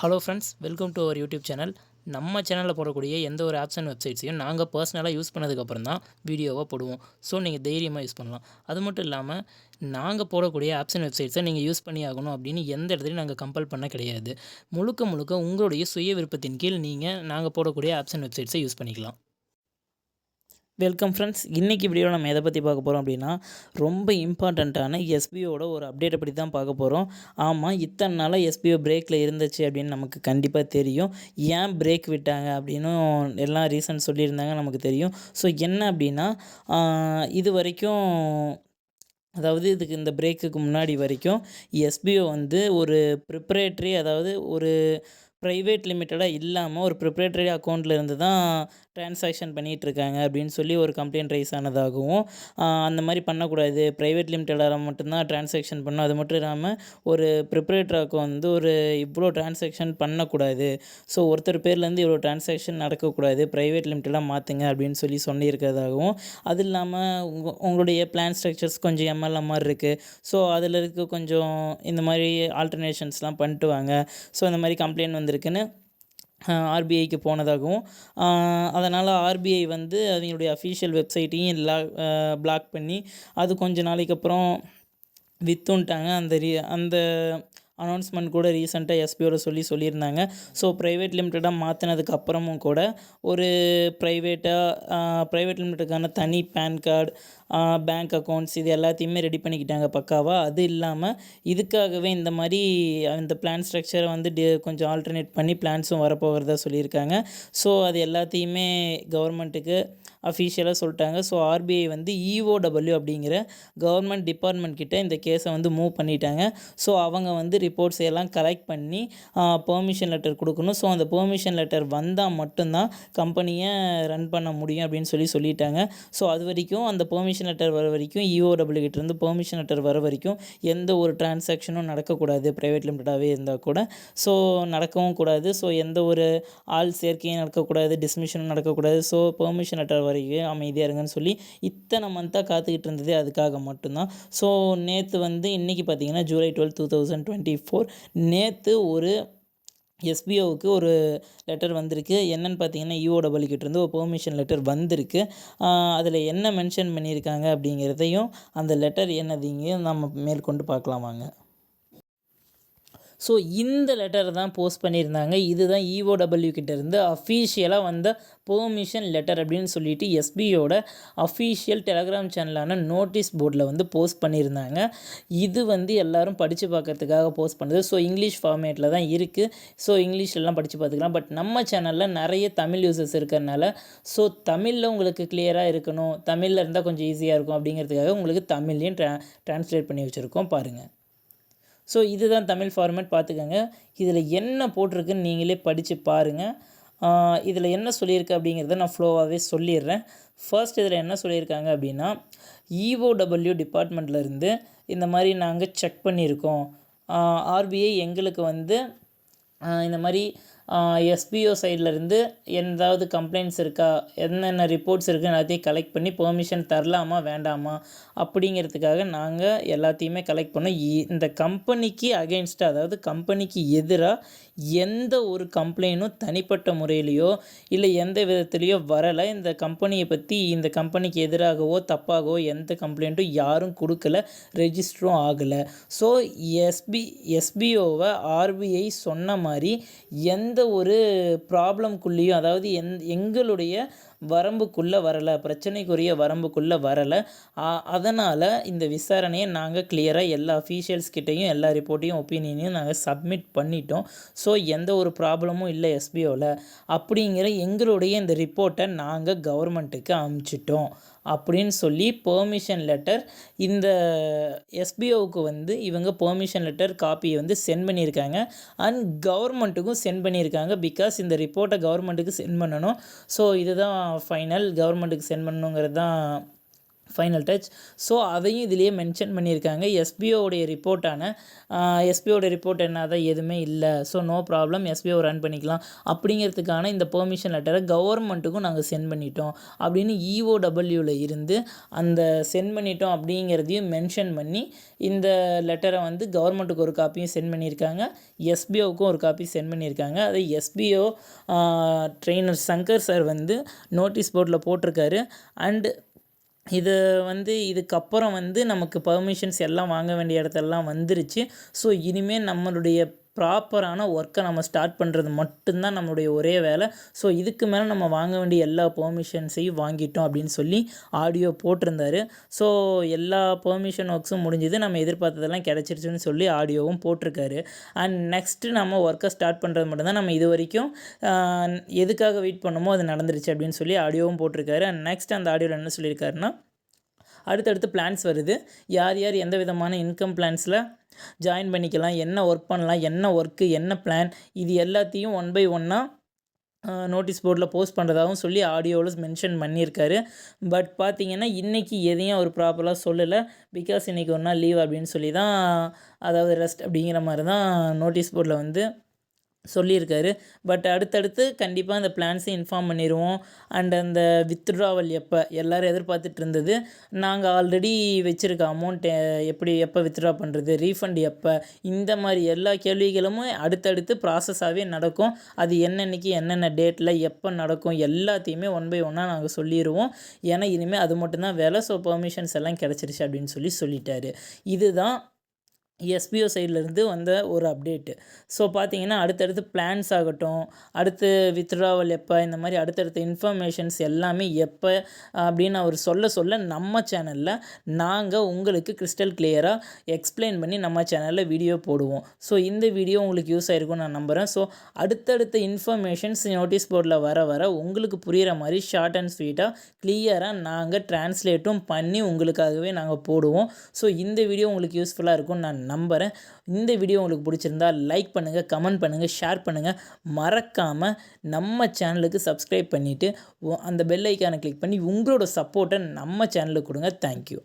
Hello friends welcome to our YouTube channel நம்ம சேனலில் போடக்கூடிய எந்த ஒரு ஆப்ஸ் அண்ட் வெப்சைட்ஸையும் நாங்கள் பர்சனலாக யூஸ் பண்ணதுக்கப்புறம் தான் வீடியோவாக போடுவோம். ஸோ நீங்கள் தைரியமாக யூஸ் பண்ணலாம். அது மட்டும் இல்லாமல் நாங்கள் போடக்கூடிய ஆப்ஸ் அண்ட் வெப்சைட்ஸை நீங்கள் யூஸ் பண்ணி ஆகணும் அப்படின்னு எந்த இடத்துலையும் நாங்கள் கம்பல் பண்ண கிடையாது. முழுக்க முழுக்க உங்களுடைய சுய விருப்பத்தின் கீழ் நீங்கள் நாங்கள் போடக்கூடிய ஆப்ஸ் அண்ட் வெப்சைட்ஸை யூஸ் பண்ணிக்கலாம். வெல்கம் ஃப்ரெண்ட்ஸ் இன்றைக்கி வீடியோ நம்ம எதை பற்றி பார்க்க போகிறோம் அப்படின்னா ரொம்ப இம்பார்ட்டண்ட்டான எஸ்பிஓட ஒரு அப்டேட்டை பற்றி தான் பார்க்க போகிறோம் ஆமாம் இத்தனை நாளாக எஸ்பிஓ பிரேக்கில் இருந்துச்சு அப்படின்னு நமக்கு கண்டிப்பாக தெரியும். ஏன் பிரேக் விட்டாங்க அப்படின்னும் எல்லாம் ரீசன் சொல்லியிருந்தாங்க நமக்கு தெரியும். ஸோ என்ன அப்படின்னா இது வரைக்கும் அதாவது இதுக்கு இந்த பிரேக்குக்கு முன்னாடி வரைக்கும் எஸ்பிஓ வந்து ஒரு ப்ரிப்பரேட்ரி அதாவது ஒரு ப்ரைவேட் லிமிட்டடாக இல்லாமல் ஒரு ப்ரிப்ரேட்டரி அக்கௌண்ட்டில் இருந்து தான் டிரான்சாக்ஷன் பண்ணிகிட்ருக்காங்க அப்படின்னு சொல்லி ஒரு கம்ப்ளைண்ட் ரைஸ் ஆனதாகவும் அந்த மாதிரி பண்ணக்கூடாது. ப்ரைவேட் லிமிட்டடாக மட்டும்தான் டிரான்சாக்ஷன் பண்ணும் அது மட்டும் இல்லாமல் ஒரு ப்ரிப்பரேட்டர் வந்து ஒரு இவ்வளோ டிரான்சாக்ஷன் பண்ணக்கூடாது. ஸோ ஒருத்தர் பேர்லேருந்து இவ்வளோ டிரான்சாக்ஷன் நடக்கக்கூடாது. ப்ரைவேட் லிமிட்டடாக மாற்றுங்க அப்படின்னு சொல்லி சொல்லியிருக்கிறதாகவும் அது இல்லாமல் உங்கள் உங்களுடைய பிளான் ஸ்ட்ரக்சர்ஸ் கொஞ்சம் எம்எல்ஏ மாதிரி இருக்குது ஸோ அதில் இருக்க கொஞ்சம் இந்த மாதிரி ஆல்டர்னேஷன்ஸ்லாம் பண்ணிட்டு வாங்க. ஸோ இந்த மாதிரி கம்ப்ளைண்ட் வந்திருக்குன்னு ஆர்பிஐக்கு போனதாகவும் அதனால் ஆர்பிஐ வந்து அவங்களுடைய அஃபீஷியல் வெப்சைட்டையும் லா பிளாக் பண்ணி அது கொஞ்ச நாளைக்கு அப்புறம் விற்றுன்ட்டாங்க அந்த ரீ அந்த அனௌன்ஸ்மெண்ட் கூட ரீசெண்டாக எஸ்பியோட சொல்லி சொல்லியிருந்தாங்க. ஸோ ப்ரைவேட் லிமிட்டடாக மாற்றினதுக்கு அப்புறமும் கூட ஒரு ப்ரைவேட்டாக ப்ரைவேட் லிமிட்டடுக்கான தனி பேன் கார்டு பேங்க் அக்கௌண்ட்ஸ் இது எல்லாத்தையுமே ரெடி பண்ணிக்கிட்டாங்க பக்காவாக அது இல்லாமல் இதுக்காகவே இந்த மாதிரி இந்த பிளான் ஸ்ட்ரக்சரை வந்து கொஞ்சம் ஆல்டர்னேட் பண்ணி பிளான்ஸும் வரப்போகிறதா சொல்லியிருக்காங்க. ஸோ அது எல்லாத்தையுமே கவர்மெண்ட்டுக்கு அஃபீஷியலாக சொல்லிட்டாங்க. ஸோ ஆர்பிஐ வந்து இஓடபிள்யூ அப்படிங்கிற கவர்மெண்ட் டிபார்ட்மெண்ட் கிட்ட இந்த கேஸை வந்து மூவ் பண்ணிட்டாங்க. ஸோ அவங்க வந்து ரிப்போர்ட்ஸ் எல்லாம் கலெக்ட் பண்ணி பெர்மிஷன் லெட்டர் கொடுக்கணும். ஸோ அந்த பெர்மிஷன் லெட்டர் வந்தால் மட்டும்தான் கம்பெனியை ரன் பண்ண முடியும் அப்படின்னு சொல்லி சொல்லிட்டாங்க. ஸோ அது வரைக்கும் அந்த பெர்மிஷன் லெட்டர் வர வரைக்கும் இஓடபிள்யூ கிட்ட இருந்து பெர்மிஷன் லெட்டர் வர வரைக்கும் எந்த ஒரு டிரான்சாக்ஷனும் நடக்கக்கூடாது ப்ரைவேட் லிமிட்டடாகவே இருந்தால் கூட. ஸோ நடக்கவும் கூடாது. ஸோ எந்த ஒரு ஆள் சேர்க்கையும் நடக்கக்கூடாது டிஸ்மிஷனும் நடக்கக்கூடாது. ஸோ பெர்மிஷன் லெட்டர் வரைக்கும் அமைதியாக இருங்கன்னு சொல்லி இத்தனை மந்த்தாக காத்துக்கிட்டு இருந்தது அதுக்காக மட்டும்தான். ஸோ நேற்று வந்து இன்றைக்கி பார்த்தீங்கன்னா July twelve two thousand twenty four நேற்று ஒரு எஸ்பிஓவுக்கு ஒரு லெட்டர் வந்திருக்கு. என்னென்னு பார்த்தீங்கன்னா இஓடபிள்யூ கிட்டேருந்து ஒரு பெர்மிஷன் லெட்டர் வந்திருக்கு. அதில் என்ன மென்ஷன் பண்ணியிருக்காங்க அப்படிங்கிறதையும் அந்த லெட்டர் என்னதுங்கையும் நம்ம மேற்கொண்டு பார்க்கலாம் வாங்க. ஸோ இந்த லெட்டர் தான் போஸ்ட் பண்ணியிருந்தாங்க. இதுதான் இஓடபிள்யூ கிட்டேருந்து அஃபீஷியலாக வந்த பெர்மிஷன் லெட்டர் அப்படின்னு சொல்லிட்டு எஸ்பியோட அஃபீஷியல் டெலகிராம் சேனலான நோட்டீஸ் போர்டில் வந்து போஸ்ட் பண்ணியிருந்தாங்க. இது வந்து எல்லோரும் படித்து பார்க்கறதுக்காக போஸ்ட் பண்ணுது. ஸோ இங்கிலீஷ் ஃபார்மேட்டில் தான் இருக்குது ஸோ இங்கிலீஷ்லாம் படித்து பார்த்துக்கலாம். பட் நம்ம சேனலில் நிறைய தமிழ் யூசர்ஸ் இருக்கிறனால ஸோ தமிழில் உங்களுக்கு கிளியராக இருக்கணும். தமிழில் இருந்தால் கொஞ்சம் ஈஸியாக இருக்கும் அப்படிங்கிறதுக்காக உங்களுக்கு தமிழ்லேயும் ட்ரா ட்ரான்ஸ்லேட் பண்ணி வச்சுருக்கோம். பாருங்கள் ஸோ இதுதான் தமிழ் ஃபார்மேட் பார்த்துக்கோங்க. இதில் என்ன போட்டிருக்குன்னு நீங்களே படித்து பாருங்கள் இதில் என்ன சொல்லியிருக்கு அப்படிங்கிறத நான் ஃப்ளோவாகவே சொல்லிடுறேன். ஃபர்ஸ்ட் இதில் என்ன சொல்லியிருக்காங்க அப்படின்னா இஓடபிள்யூ டிபார்ட்மெண்ட்லேருந்து இந்த மாதிரி நாங்கள் செக் பண்ணியிருக்கோம். ஆர்பிஐ எங்களுக்கு வந்து இந்த மாதிரி எஸ்பிஓ இருந்து எதாவது கம்ப்ளைண்ட்ஸ் இருக்கா? என்னென்ன ரிப்போர்ட்ஸ் இருக்குது எல்லாத்தையும் கலெக்ட் பண்ணி பெர்மிஷன் தரலாமா வேண்டாமா? அப்படிங்கிறதுக்காக நாங்கள் எல்லாத்தையுமே கலெக்ட் பண்ணோம். இ- இந்த கம்பெனிக்கு அகெயின்ஸ்டாக அதாவது கம்பெனிக்கு எதிராக எந்த ஒரு கம்ப்ளைண்ட்டும் தனிப்பட்ட முறையிலையோ இல்லை எந்த விதத்துலேயோ வரலை. இந்த கம்பெனியை பற்றி இந்த கம்பெனிக்கு எதிராகவோ தப்பாகவோ எந்த கம்ப்ளைண்ட்டும் யாரும் கொடுக்கல ரெஜிஸ்டரும் ஆகலை. ஸோ எஸ்பி எஸ்பிஓவை ஆர்பிஐ சொன்ன மாதிரி எந்த ஒரு ப்ராப்ளம்குள்ளேயும் அதாவது எந் எங்களுடைய வரம்புக்குள்ளே வரலை பிரச்சனைக்குரிய வரம்புக்குள்ளே வரலை. அதனால் இந்த விசாரணையை நாங்கள் கிளியராக எல்லா அஃபீஷியல்ஸ் கிட்டேயும் எல்லா ரிப்போர்ட்டையும் ஒப்பீனியனையும் நாங்கள் சப்மிட் பண்ணிட்டோம். ஸோ எந்த ஒரு ப்ராப்ளமும் இல்லை எஸ்பிஓவில் அப்படிங்கிற எங்களுடைய இந்த ரிப்போர்ட்டை நாங்கள் கவர்மெண்ட்டுக்கு அமுச்சிட்டோம். அப்படின்னு சொல்லி பெர்மிஷன் லெட்டர் இந்த எஸ்பிஓவுக்கு வந்து இவங்க பெர்மிஷன் லெட்டர் காப்பியை வந்து சென்ட் பண்ணியிருக்காங்க. அண்ட் கவர்மெண்ட்டுக்கும் சென்ட் பண்ணியிருக்காங்க. பிகாஸ் இந்த ரிப்போர்ட்டை கவர்மெண்ட்டுக்கு சென்ட் பண்ணணும். ஸோ இதுதான் ஃபைனல் கவர்மெண்ட்டுக்கு சென்ட் பண்ணணுங்கிறது தான் ஃபைனல் டச் ஸோ அதையும் இதிலேயே மென்ஷன் பண்ணியிருக்காங்க. எஸ்பிஓடைய ரிப்போர்ட்டான எஸ்பிஓட ரிப்போர்ட் என்னதான் எதுவுமே இல்லை. So no problem SPO run பண்ணிக்கலாம். அப்படிங்கிறதுக்கான இந்த பெர்மிஷன் லெட்டரை கவர்மெண்ட்டுக்கும் நாங்கள் சென்ட் பண்ணிட்டோம். அப்படின்னு இஓடபிள்யூவில் இருந்து அந்த சென்ட் பண்ணிட்டோம் அப்படிங்கிறதையும் மென்ஷன் பண்ணி இந்த லெட்டரை வந்து கவர்மெண்ட்டுக்கு ஒரு காப்பியும் சென்ட் பண்ணியிருக்காங்க. எஸ்பிஓவுக்கும் ஒரு காப்பி சென்ட் பண்ணியிருக்காங்க. அதை எஸ்பிஓ ட்ரெயினர் சங்கர் சார் வந்து நோட்டீஸ் போர்டில் போட்டிருக்காரு. அண்டு இது வந்து இதுக்கப்புறம் வந்து நமக்கு பர்மிஷன்ஸ் எல்லாம் வாங்க வேண்டிய இடத்தெல்லாம் வந்துருச்சு. ஸோ இனிமேல் நம்மளுடைய ப்ராப்பரான ஒர்க்கை நம்ம ஸ்டார்ட் பண்ணுறது மட்டும்தான் நம்மளுடைய ஒரே வேலை. ஸோ இதுக்கு மேலே நம்ம வாங்க வேண்டிய எல்லா பெர்மிஷன்ஸையும் வாங்கிட்டோம் அப்படின்னு சொல்லி ஆடியோ போட்டிருந்தாரு. ஸோ எல்லா பெர்மிஷன் ஒர்க்ஸும் முடிஞ்சது. நம்ம எதிர்பார்த்ததெல்லாம் கிடச்சிருச்சுன்னு சொல்லி ஆடியோவும் போட்டிருக்காரு. அண்ட் நெக்ஸ்ட்டு நம்ம ஒர்க்கை ஸ்டார்ட் பண்ணுறது மட்டும்தான் நம்ம இது வரைக்கும் எதுக்காக வெயிட் பண்ணமோ அது நடந்துருச்சு அப்படின்னு சொல்லி ஆடியோவும் போட்டிருக்காரு. அண்ட் நெக்ஸ்ட் அந்த ஆடியோவில் என்ன சொல்லியிருக்காருன்னா அடுத்தடுத்து பிளான்ஸ் வருது. யார் யார் எந்த விதமான இன்கம் பிளான்ஸில் ஜாயின் பண்ணிக்கலாம். என்ன ஒர்க் பண்ணலாம்? என்ன ஒர்க்கு என்ன பிளான் இது எல்லாத்தையும் ஒன் பை ஒன்னாக நோட்டீஸ் போர்டில் போஸ்ட் பண்ணுறதாகவும் சொல்லி ஆடியோவில் மென்ஷன் பண்ணியிருக்காரு. பட் பார்த்தீங்கன்னா இன்றைக்கி எதையும் அவர் ப்ராப்பராக சொல்லலை. பிகாஸ் இன்றைக்கி ஒரு நாள் லீவ் அப்படின்னு சொல்லி தான் அதாவது ரெஸ்ட் அப்படிங்கிற மாதிரி தான் நோட்டீஸ் போர்டில் வந்து சொல்லியிருக்காரு. பட் அடுத்தடுத்து கண்டிப்பாக அந்த பிளான்ஸை இன்ஃபார்ம் பண்ணிடுவோம் அண்ட் அந்த வித்ட்ராவல் எப்போ? எல்லோரும் எதிர்பார்த்துட்டு இருந்தது. நாங்கள் ஆல்ரெடி வச்சுருக்க அமௌண்ட் எப்படி எப்போ வித்ட்ரா பண்ணுறது ரீஃபண்ட் எப்போ? இந்த மாதிரி எல்லா கேள்விகளும் அடுத்தடுத்து ப்ராசஸாகவே நடக்கும். அது என்னென்னைக்கு என்னென்ன டேட்டில் எப்போ நடக்கும்? எல்லாத்தையுமே ஒன் பை ஒன்னாக நாங்கள் சொல்லிடுவோம் ஏன்னா இனிமேல் அது மட்டும்தான் வேலை. ஸோ பெர்மிஷன்ஸ் எல்லாம் கிடச்சிருச்சு அப்படின்னு சொல்லி சொல்லிட்டாரு. இதுதான் எஸ்பிஓ சைட்லேருந்து வந்த ஒரு அப்டேட்டு ஸோ பார்த்தீங்கன்னா அடுத்தடுத்து பிளான்ஸ் ஆகட்டும் அடுத்து வித்ட்ராவல் எப்போ இந்த மாதிரி அடுத்தடுத்த இன்ஃபர்மேஷன்ஸ் எல்லாமே எப்போ அப்படின்னு அவர் சொல்ல சொல்ல நம்ம சேனலில் நாங்கள் உங்களுக்கு கிறிஸ்டல் கிளியராக எக்ஸ்பிளைன் பண்ணி நம்ம சேனலில் வீடியோ போடுவோம். ஸோ இந்த வீடியோ உங்களுக்கு யூஸ் ஆகிருக்கும் நான் நம்புகிறேன் ஸோ அடுத்தடுத்த இன்ஃபர்மேஷன்ஸ் நோட்டீஸ் போர்டில் வர வர உங்களுக்கு புரிகிற மாதிரி ஷார்ட் அண்ட் ஸ்வீட்டாக கிளியராக நாங்கள் டிரான்ஸ்லேட்டும் பண்ணி உங்களுக்காகவே நாங்கள் போடுவோம். ஸோ இந்த வீடியோ உங்களுக்கு யூஸ்ஃபுல்லாக இருக்கும் நான் நம்புகிறேன் இந்த வீடியோ உங்களுக்கு பிடிச்சிருந்தா லைக் பண்ணுங்கள் கமெண்ட் பண்ணுங்கள் ஷேர் பண்ணுங்கள் மறக்காமல் நம்ம சேனலுக்கு சப்ஸ்கிரைப் பண்ணிவிட்டு அந்த பெல் ஐக்கானை கிளிக் பண்ணி உங்களோட சப்போர்ட்டை நம்ம சேனலுக்கு கொடுங்க. தேங்க்யூ